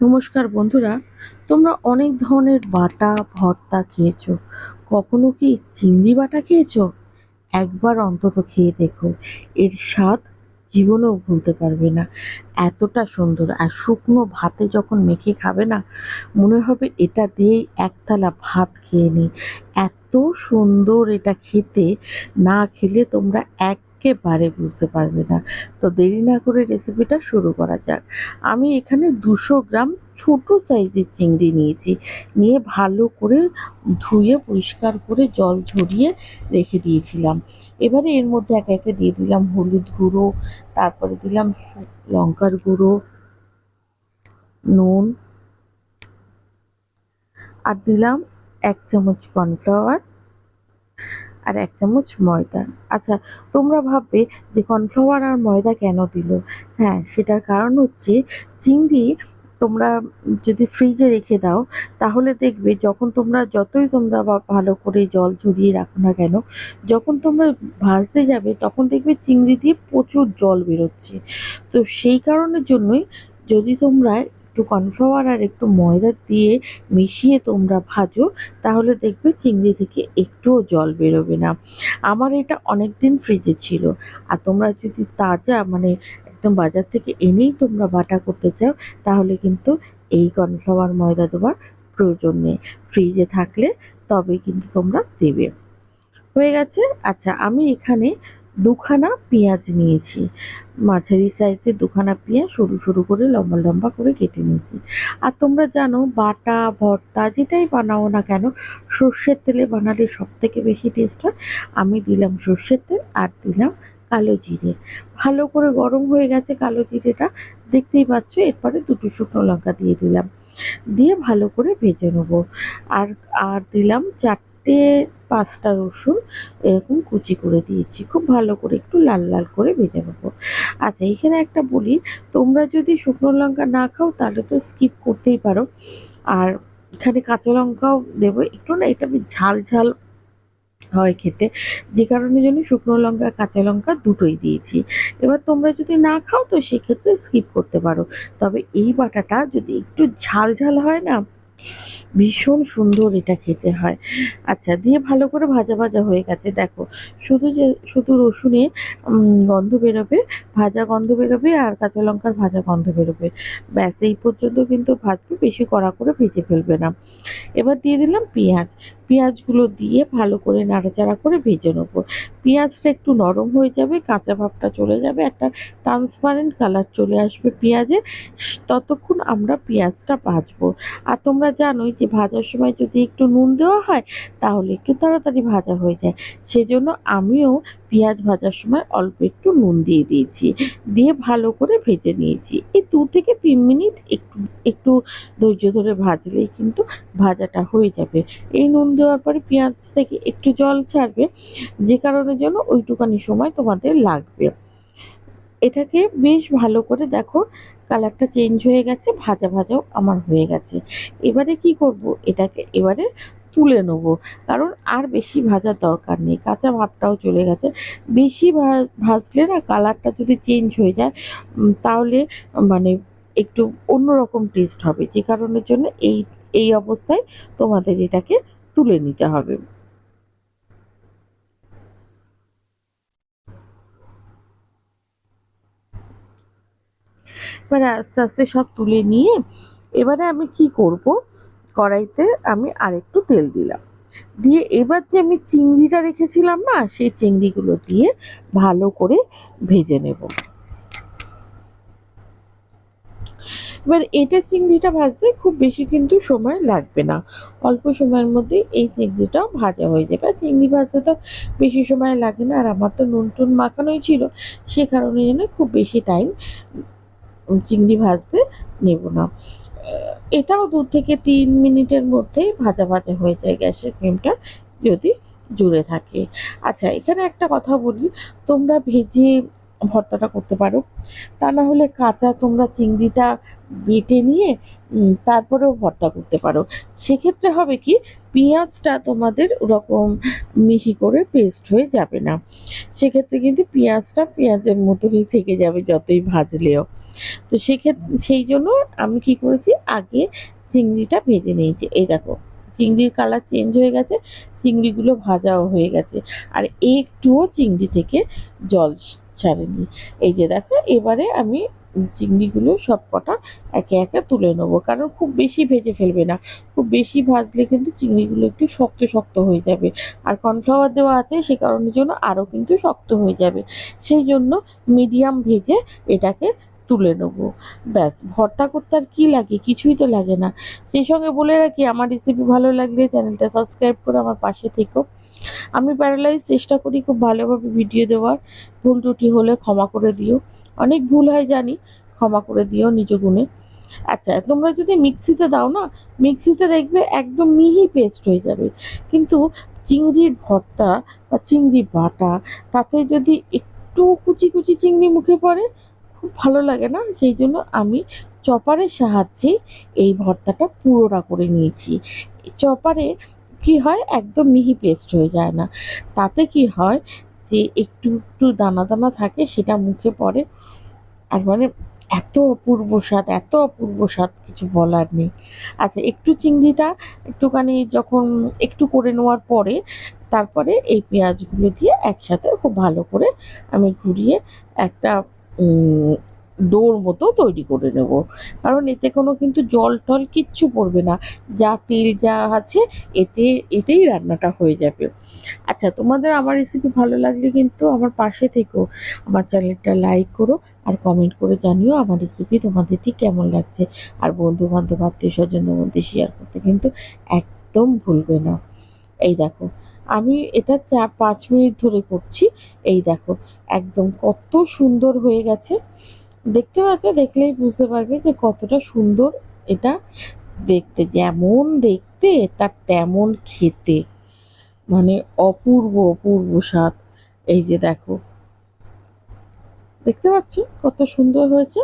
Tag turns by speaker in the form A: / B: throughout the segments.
A: নমস্কার বন্ধুরা, তোমরা অনেক ধরনের বাটা, ভর্তা খেয়েছো। কখনো কি চিংড়ি বাটা খেয়েছো? একবার অন্তত খেয়ে দেখো। এর স্বাদ জীবনেও ভুলতে পারবে না। এতটা সুন্দর। আর শুকনো ভাতে যখন মেখে খাবে না, মনে হবে এটা দিয়েই একতলা ভাত খেয়ে নিই। এত সুন্দর এটা খেতে। না খেলে তোমরা একেবারে বুঝতে পারবে না। তো দেরি না করে রেসিপিটা শুরু করা যাক। আমি এখানে দুশো গ্রাম ছোট সাইজের চিংড়ি নিয়েছি। নিয়ে ভালো করে ধুয়ে, পরিষ্কার করে জল ঝরিয়ে রেখে দিয়েছিলাম। এবারে এর মধ্যে একে একে দিয়ে দিলাম হলুদ গুঁড়ো, তারপরে দিলাম লঙ্কার গুঁড়ো, নুন, আর দিলাম এক চামচ কর্নফ্লাওয়ার আর এক চামচ ময়দা। আচ্ছা তোমরা ভাববে যে কর্নফ্লাওয়ার আর ময়দা কেন দিল? হ্যাঁ সেটার কারণ হচ্ছে চিংড়ি তোমরা যদি ফ্রিজে রেখে দাও, তাহলে দেখবে যখন তোমরা যতই তোমরা ভালো করে জল ঝরিয়ে রাখো না কেন, যখন তোমরা ভাজতে যাবে তখন দেখবে চিংড়ি দিয়ে প্রচুর জল বেরোচ্ছে। তো সেই কারণের জন্যই যদি তোমরা একটু কর্নফ্লাওয়ার আর একটু ময়দা দিয়ে মিশিয়ে তোমরা ভাজো, তাহলে দেখবে চিংড়ি থেকে একটুও জল বেরোবে না। আমার এটা অনেক দিন ফ্রিজে ছিল। আর তোমরা যদি তাজা মানে একদম বাজার থেকে এনেই তোমরা বাটা করতে চাও, তাহলে কিন্তু এই কর্নফ্লাওয়ার ময়দা দেওয়ার প্রয়োজন নেই। ফ্রিজে থাকলে তবে কিন্তু তোমরা দেবে। হয়ে গেছে। আচ্ছা আমি এখানে দুখানা পেঁয়াজ নিয়েছি। মাঝারি সাইজের দুখানা পেঁয়াজ সরু সরু করে, লম্বা লম্বা করে কেটে নিয়েছি। আর তোমরা জানো, বাটা, ভর্তা যেটাই বানাও না কেন, সর্ষের তেলে বানালে সব থেকে বেশি টেস্ট হয়। আমি দিলাম সর্ষের তেল আর দিলাম কালো জিরে। ভালো করে গরম হয়ে গেছে কালো জিরেটা, দেখতেই পাচ্ছ এরপরে দুটো শুকনো লঙ্কা দিয়ে দিলাম। দিয়ে ভালো করে ভেজে নেব। আর আর দিলাম চারটে পাঁচটা রসুন এরকম কুচি করে দিয়েছি। খুব ভালো করে একটু লাল লাল করে ভেজে নেব। আচ্ছা এখানে একটা বলি, তোমরা যদি শুকনো লঙ্কা না খাও তাহলে তো স্কিপ করতেই পারো। আর এখানে কাঁচা লঙ্কাও দেবো, একটু না এটা ঝাল ঝাল হয় খেতে। যে কারণে জন্য শুকনো লঙ্কা, কাঁচা লঙ্কা দুটোই দিয়েছি। এবার তোমরা যদি না খাও তো সেক্ষেত্রে স্কিপ করতে পারো। তবে এই বাটাটা যদি একটু ঝাল ঝাল হয় না ভীষণ সুন্দর এটা খেতে হয়। আচ্ছা দিয়ে ভালো করে ভাজা ভাজা হয়ে গেছে। দেখো, শুধু যে, শুধু রসুনে গন্ধ বেরোবে, ভাজা গন্ধ বেরোবে আর কাঁচা লঙ্কার ভাজা গন্ধ বেরোবে। ব্যাস, এই পর্যন্ত কিন্তু ভাজবে বেশি কড়া করে ভেজে ফেলবে না। এবার দিয়ে দিলাম পেঁয়াজ। পেঁয়াজগুলো দিয়ে ভালো করে নাড়াচাড়া করে ভেজে নেব। পেঁয়াজটা একটু নরম হয়ে যাবে, কাঁচা ভাবটা চলে যাবে, একটা ট্রান্সপারেন্ট কালার চলে আসবে পেঁয়াজে। ততক্ষণ আমরা পেঁয়াজটা ভাজবো। আর তোমরা জানোই যে ভাজার সময় যদি একটু নুন দেওয়া হয়, তাহলে একটু তাড়াতাড়ি ভাজা হয়ে যায়। সেজন্য আমিও পেঁয়াজ ভাজার সময় অল্প একটু নুন দিয়ে দিয়েছি, দিয়ে ভালো করে ভেজে নিয়েছি। এই দু থেকে তিন মিনিট একটু ধৈর্য ধরে ভাজলেই কিন্তু ভাজাটা হয়ে যাবে। এই নুন দেওয়ার পরে পেঁয়াজ থেকে একটু জল ছাড়বে, যে কারণের জন্য ওইটুকানি সময় তোমাদের লাগবে। এটাকে বেশ ভালো করে দেখো, কালারটা চেঞ্জ হয়ে গেছে, ভাজা ভাজাও আমার হয়ে গেছে। এবারে কি করব? এটাকে এবারে তুলে নেব। কারণ আর বেশি ভাজার দরকার নেই, কাঁচা ভাবটাও চলে গেছে। বেশি ভাজলে না কালারটা যদি চেঞ্জ হয়ে যায় তাহলে মানে একটু অন্যরকম টেস্ট হবে, যে কারণের জন্য এই এই অবস্থায় তোমাদের এটাকে তুলে নিতে হবে। এবারে আস্তে আস্তে সব তুলে নিয়ে এবারে আমি কি করব? কড়াইতে আমি আরেকটু তেল দিলাম। দিয়ে এবার যে আমি চিংড়িটা রেখেছিলাম না, সেই চিংড়িগুলো দিয়ে ভালো করে ভেজে নেব। এবার এটা চিংড়িটা ভাজতে খুব বেশি কিন্তু সময় লাগবে না। অল্প সময়ের মধ্যে এই চিংড়িটাও ভাজা হয়ে যাবে। আর চিংড়ি ভাজতে তো বেশি সময় লাগে না, আর আমার তো নুন টুন মাখানোই ছিল, সে কারণে জন্য খুব বেশি টাইম চিংড়ি ভাজতে নেব না। এটাও দু থেকে তিন মিনিটের মধ্যে ভাজা ভাজা হয়ে যায় গ্যাসের ফ্লেমটা যদি জুড়ে থাকে। আচ্ছা এখানে একটা কথা বলি, তোমরা ভেজে ভর্তাটা করতে পারো। তা না হলে কাঁচা তোমরা চিংড়িটা বেটে নিয়ে তারপরেও ভর্তা করতে পারো। সেক্ষেত্রে হবে কি, পেঁয়াজটা তোমাদের ওরকম মিহি করে পেস্ট হয়ে যাবে না। সেক্ষেত্রে কিন্তু পেঁয়াজটা পেঁয়াজের মতনই থেকে যাবে যতই ভাজলেও। তো সেক্ষেত্রে সেই জন্য আমি কি করেছি, আগে চিংড়িটা ভেজে নিয়েছি। এই দেখো, চিংড়ির কালার চেঞ্জ হয়ে গেছে, চিংড়িগুলো ভাজাও হয়ে গেছে। আর একটুও চিংড়ি থেকে জল ছাড়েনি। এই যে দেখো, এবারে আমি চিংড়িগুলো সব কটা একে একে তুলে নেব। কারণ খুব বেশি ভেজে ফেলবে না। খুব বেশি ভাজলে কিন্তু চিংড়িগুলো একটু শক্ত শক্ত হয়ে যাবে। আর কর্নফ্লাওয়ার দেওয়া আছে, সে কারণের জন্য আরও কিন্তু শক্ত হয়ে যাবে। সেই জন্য মিডিয়াম ভেজে এটাকে তুলে নেব। ব্যাস, ভর্তা করতে আর কী লাগে? কিছুই তো লাগে না। সেই সঙ্গে বলে রাখি, আমার রেসিপি ভালো লাগলে চ্যানেলটা সাবস্ক্রাইব করে আমার পাশে থেকো। আমি প্যারালাইজ চেষ্টা করি খুব ভালোভাবে ভিডিও দেওয়ার। ভুল ত্রুটি হলে ক্ষমা করে দিও। অনেক ভুল হয় জানি, ক্ষমা করে দিও নিজ গুণে। আচ্ছা তোমরা যদি মিক্সিতে দাও না, মিক্সিতে দেখবে একদম মিহি পেস্ট হয়ে যাবে। কিন্তু চিংড়ির ভর্তা বা চিংড়ি বাটা, তাতে যদি একটু কুচি কুচি চিংড়ি মুখে পড়ে খুব ভালো লাগে না? সেই জন্য আমি চপারের সাহায্যে এই ভর্তাটা পুরোটা করে নিয়েছি। চপারে কি হয়? একদম মিহি পেস্ট হয়ে যায় না। তাতে কি হয় যে একটু একটু দানা দানা থাকে, সেটা মুখে পড়ে। আর মানে এত অপূর্ব স্বাদ, এত অপূর্ব স্বাদ, কিছু বলার নেই। আচ্ছা একটু চিংড়িটা একটুখানি যখন একটু করে নেওয়ার পরে তারপরে এই পেঁয়াজগুলো দিয়ে একসাথে খুব ভালো করে আমি ঘুরিয়ে একটা ডোর মতো তৈরি করে নেব। কারণ এতে কোনো কিন্তু জল টল কিচ্ছু পড়বে না। যা তেল যা আছে, এতে, এতেই রান্নাটা হয়ে যাবে। আচ্ছা তোমাদের আমার রেসিপি ভালো লাগলে কিন্তু আমার পাশে থেকো। আমার চ্যানেলটা লাইক করো আর কমেন্ট করে জানিও আমার রেসিপি তোমাদের ঠিক কেমন লাগছে। আর বন্ধু বান্ধব আত্মীয় স্বজনদের মধ্যে শেয়ার করতে কিন্তু একদম ভুলবে না। এই দেখো আমি এটা চার পাঁচ মিনিট ধরে করছি। এই দেখো, একদম কত সুন্দর হয়ে গেছে। দেখতে পাচ্ছ? দেখলেই বুঝতে পারবে যে কতটা সুন্দর এটা দেখতে। যেমন দেখতে, তার তেমন খেতে। মানে অপূর্ব অপূর্ব স্বাদ। এই যে দেখো, দেখতে পাচ্ছ কত সুন্দর হয়েছে?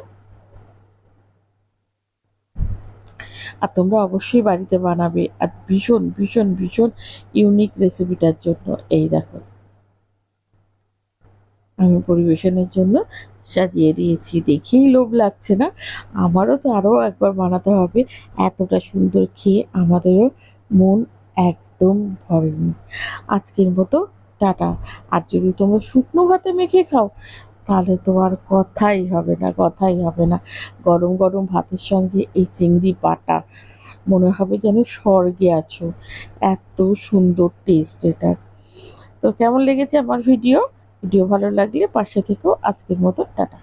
A: আর তোমরা অবশ্যই বাড়িতে বানাবে। আর ভীষণ ভীষণ ভীষণ ইউনিক রেসিপিটার জন্য এই দেখো। আমি পরিবেশনের জন্য সাজিয়ে দিয়েছি। দেখেই লোভ লাগছে না? আমারও তো আরও একবার বানাতে হবে। এতটা সুন্দর খেয়ে আমাদেরও মন একদম ভরেনি। আজকের মতো টাটা। আর যদি তোমরা শুকনো ভাতে মেখে খাও তাহলে তো আর কথাই হবে না, কথাই হবে না। গরম গরম ভাতের সঙ্গে এই চিংড়ি বাটা, মনে হবে যেন স্বর্গে আছো। এত সুন্দর টেস্ট এটা। তো কেমন লেগেছে আমার ভিডিও ভিডিও ভালো লাগলে পাশে থেকেও আজকের মতো, টাটা।